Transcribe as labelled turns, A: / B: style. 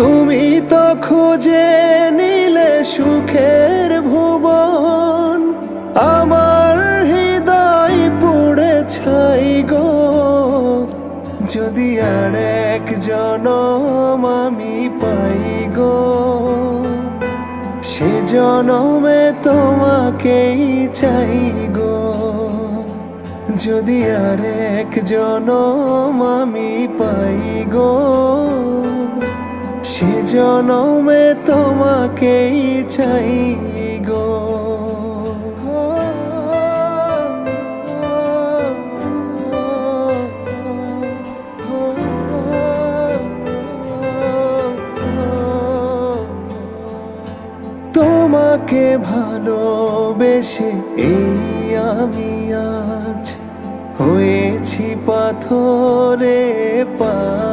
A: তুমি তো খুঁজে নিলে সুখের ভুবন। আমার হৃদয় পুড়ে ছাই গো। যদি আর এক জনম আমি পাই গো, সে জনমে তোমাকেই চাই গো। যদি আর এক জনম আমি পাই গো জনমে তোমাকেই চাই গো। তোমাকে ভালোবেসে এই আমি আজ হয়েছি পাথরে পা